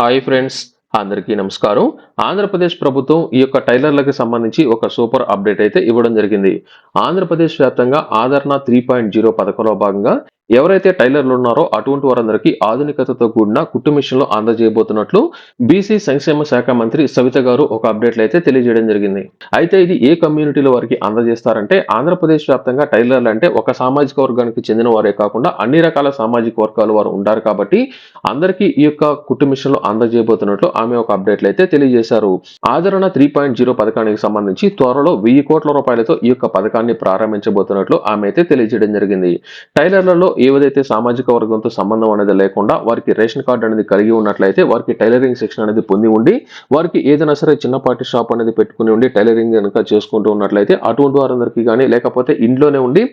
Hi friends అందరికీ నమస్కారం. ఆంధ్రప్రదేశ్ ప్రభుత్వం ఈ యొక్క టైలర్లకు సంబంధించి ఒక సూపర్ అప్డేట్ అయితే ఇవ్వడం జరిగింది. ఆంధ్రప్రదేశ్ వ్యాప్తంగా ఆదరణ త్రీ పాయింట్ జీరో పథకంలో భాగంగా ఎవరైతే టైలర్లు ఉన్నారో అటువంటి వారందరికీ ఆధునికతతో కూడిన కుట్టు మిషన్లు అందజేయబోతున్నట్లు బీసీ సంక్షేమ శాఖ మంత్రి సవిత గారు ఒక అప్డేట్లు అయితే తెలియజేయడం జరిగింది. అయితే ఇది ఏ కమ్యూనిటీలో వారికి అందజేస్తారంటే ఆంధ్రప్రదేశ్ వ్యాప్తంగా టైలర్లు అంటే ఒక సామాజిక వర్గానికి చెందిన వారే కాకుండా అన్ని రకాల సామాజిక వర్గాలు వారు ఉంటారు కాబట్టి అందరికీ ఈ యొక్క కుట్టు మిషన్లు అందజేయబోతున్నట్లు ఆమె ఒక అప్డేట్లు అయితే తెలియజేశారు. ఆదరణ త్రీ పాయింట్ జీరో పథకానికి సంబంధించి త్వరలో వెయ్యి కోట్ల రూపాయలతో ఈ యొక్క పథకాన్ని ప్రారంభించబోతున్నట్లు ఆమె అయితే తెలియజేయడం జరిగింది. టైలర్లలో ఏదైతే సామాజిక వర్గంతో సంబంధం అనేది లేకుండా వారికి రేషన్ కార్డు అనేది కలిగి ఉన్నట్లయితే వారికి టైలరింగ్ శిక్షణ అనేది పొంది ఉండి వారికి ఏదైనా సరే చిన్నపాటి షాప్ అనేది పెట్టుకుని ఉండి టైలరింగ్ కనుక చేసుకుంటూ ఉన్నట్లయితే అటువంటి వారందరికీ కానీ లేకపోతే ఇంట్లోనే ఉండి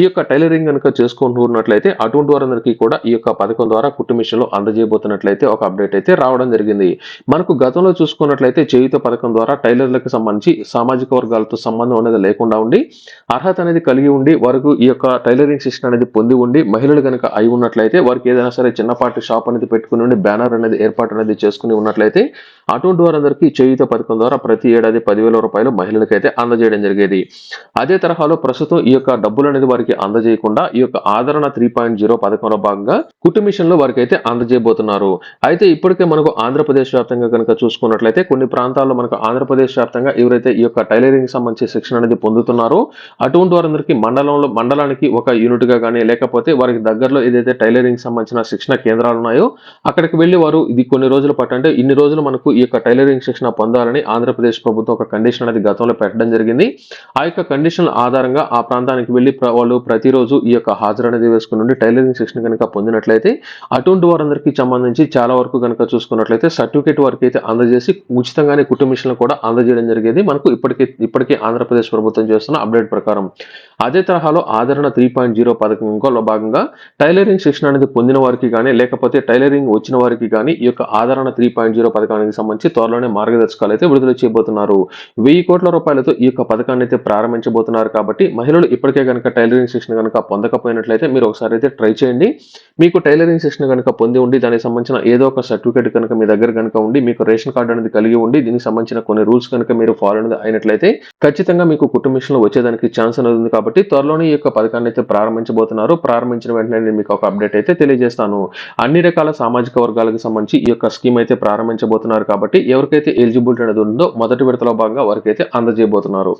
ఈ యొక్క టైలరింగ్ కనుక చేసుకుంటూ ఉన్నట్లయితే అటువంటి వారందరికీ కూడా ఈ యొక్క పథకం ద్వారా కుట్టు అందజేయబోతున్నట్లయితే ఒక అప్డేట్ అయితే రావడం జరిగింది. మనకు గతంలో చూసుకున్నట్లయితే చేయుత పథకం ద్వారా టైలర్లకు సంబంధించి సామాజిక వర్గాలతో సంబంధం అనేది లేకుండా ఉండి అర్హత అనేది కలిగి ఉండి వారికి ఈ యొక్క టైలరింగ్ శిక్షణ అనేది పొంది ఉండి మహిళలు కనుక అయి ఉన్నట్లయితే వారికి ఏదైనా సరే చిన్నపాటి షాప్ అనేది పెట్టుకుని ఉండి బ్యానర్ అనేది ఏర్పాటు అనేది చేసుకుని ఉన్నట్లయితే అటువంటి వారందరికీ చేయుత పథకం ద్వారా ప్రతి ఏడాది పదివేల రూపాయలు మహిళలకైతే అందజేయడం జరిగేది. అదే తరహాలో ప్రస్తుతం ఈ యొక్క డబ్బులు అనేది వారికి అందజేయకుండా ఈ యొక్క ఆదరణ త్రీ పాయింట్ జీరో పథకంలో భాగంగా కుట్టు వారికి అయితే అందజేయబోతున్నారు. అయితే ఇప్పటికే మనకు ఆంధ్రప్రదేశ్ వ్యాప్తంగా కనుక చూసుకున్నట్లయితే కొన్ని ప్రాంతాల్లో మనకు ఆంధ్రప్రదేశ్ వ్యాప్తంగా ఎవరైతే ఈ యొక్క టైలరింగ్ సంబంధించి శిక్షణ అనేది పొందుతున్నారో అటువంటి వారందరికీ మండలంలో మండలానికి ఒక యూనిట్గా కానీ లేకపోతే వారికి దగ్గరలో ఏదైతే టైలరింగ్ సంబంధించిన శిక్షణ కేంద్రాలు ఉన్నాయో అక్కడికి వెళ్ళి వారు ఇది కొన్ని రోజుల పాటు అంటే ఇన్ని రోజులు మనకు ఈ యొక్క టైలరింగ్ శిక్షణ పొందాలని ఆంధ్రప్రదేశ్ ప్రభుత్వం ఒక కండిషన్ అనేది గతంలో పెట్టడం జరిగింది. ఆ యొక్క కండిషన్ ఆధారంగా ఆ ప్రాంతానికి వెళ్ళి వాళ్ళు ప్రతిరోజు ఈ యొక్క హాజరు అనేది వేసుకుని ఉండి టైలరింగ్ శిక్షణ కనుక పొందినట్లయితే అటువంటి వారందరికీ సంబంధించి చాలా వరకు కనుక చూసుకున్నట్లయితే సర్టిఫికేట్ వరకు అయితే అందజేసి ఉచితంగానే కుటుంబ మిషన్లు కూడా అందజేయడం జరిగేది. మనకు ఇప్పటికే ఇప్పటికే ఆంధ్రప్రదేశ్ ప్రభుత్వం చేస్తున్న అప్డేట్ ప్రకారం. అదే తరహాలో ఆదరణ త్రీ పాయింట్ జీరో పథకంలో భాగంగా టైలరింగ్ శిక్షణ అనేది పొందిన వారికి కానీ లేకపోతే టైలరింగ్ వచ్చిన వారికి కానీ ఈ యొక్క ఆదరణ త్రీ పాయింట్ జీరో పథకానికి సంబంధించి త్వరలోనే మార్గదర్శకాలు అయితే విడుదల చేయబోతున్నారు. వెయ్యి కోట్ల రూపాయలతో ఈ యొక్క పథకాన్ని అయితే ప్రారంభించబోతున్నారు కాబట్టి మహిళలు ఇప్పటికే కనుక టైలరింగ్ శిక్షణ కనుక పొందకపోయినట్లయితే మీరు ఒకసారి అయితే ట్రై చేయండి. మీకు టైలరింగ్ శిక్షణ కనుక పొంది ఉండి దానికి సంబంధించిన ఏదో ఒక సర్టిఫికేట్ కనుక మీ దగ్గర కనుక ఉండి మీకు రేషన్ కార్డు అనేది కలిగి ఉండి దీనికి సంబంధించిన కొన్ని రూల్స్ కనుక మీరు ఫాలో అయినట్లయితే ఖచ్చితంగా మీకు కుటుంబ వచ్చేదానికి ఛాన్స్ అనేది ఉంది కాబట్టి త్వరలోనే ఈ యొక్క పథకాన్ని అయితే ప్రారంభించబోతున్నారు. ప్రారంభించిన వెంటనే నేను మీకు ఒక అప్డేట్ అయితే తెలియజేస్తాను. అన్ని రకాల సామాజిక వర్గాలకు సంబంధించి ఈ యొక్క స్కీమ్ అయితే ప్రారంభించబోతున్నారు కాబట్టి ఎవరికైతే ఎలిజిబిలిటీ అనేది ఉందో మొదటి విడతలో భాగంగా వారికైతే అందజేయబోతున్నారు.